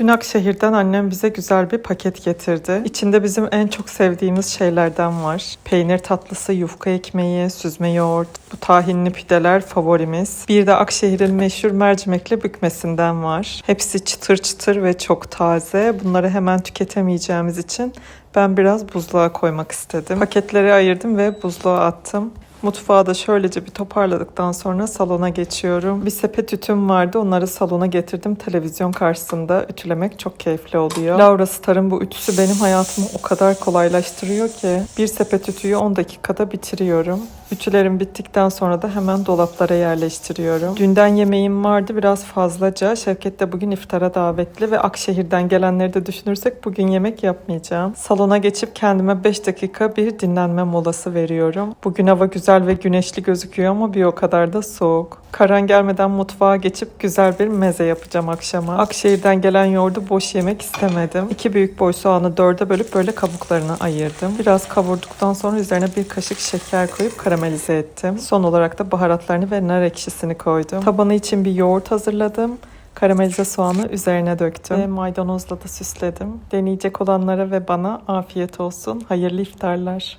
Dün Akşehir'den annem bize güzel bir paket getirdi. İçinde bizim en çok sevdiğimiz şeylerden var. Peynir tatlısı, yufka ekmeği, süzme yoğurt, bu tahinli pideler favorimiz. Bir de Akşehir'in meşhur mercimekli bükmesinden var. Hepsi çıtır çıtır ve çok taze. Bunları hemen tüketemeyeceğimiz için ben biraz buzluğa koymak istedim. Paketleri ayırdım ve buzluğa attım. Mutfağı da şöylece bir toparladıktan sonra salona geçiyorum. Bir sepet ütüm vardı. Onları salona getirdim. Televizyon karşısında ütülemek çok keyifli oluyor. Laura Star'ın bu ütüsü benim hayatımı o kadar kolaylaştırıyor ki. Bir sepet ütüyü 10 dakikada bitiriyorum. Ütülerim bittikten sonra da hemen dolaplara yerleştiriyorum. Dünden yemeğim vardı biraz fazlaca. Şevket de bugün iftara davetli ve Akşehir'den gelenleri de düşünürsek bugün yemek yapmayacağım. Salona geçip kendime 5 dakika bir dinlenme molası veriyorum. Bugün hava güzel ve güneşli gözüküyor ama bir o kadar da soğuk. Karan gelmeden mutfağa geçip güzel bir meze yapacağım akşama. Akşehir'den gelen yoğurdu boş yemek istemedim. İki büyük boy soğanı dörde bölüp böyle kabuklarını ayırdım. Biraz kavurduktan sonra üzerine bir kaşık şeker koyup karamelize ettim. Son olarak da baharatlarını ve nar ekşisini koydum. Tabanı için bir yoğurt hazırladım. Karamelize soğanı üzerine döktüm ve maydanozla da süsledim. Deneyecek olanlara ve bana afiyet olsun. Hayırlı iftarlar.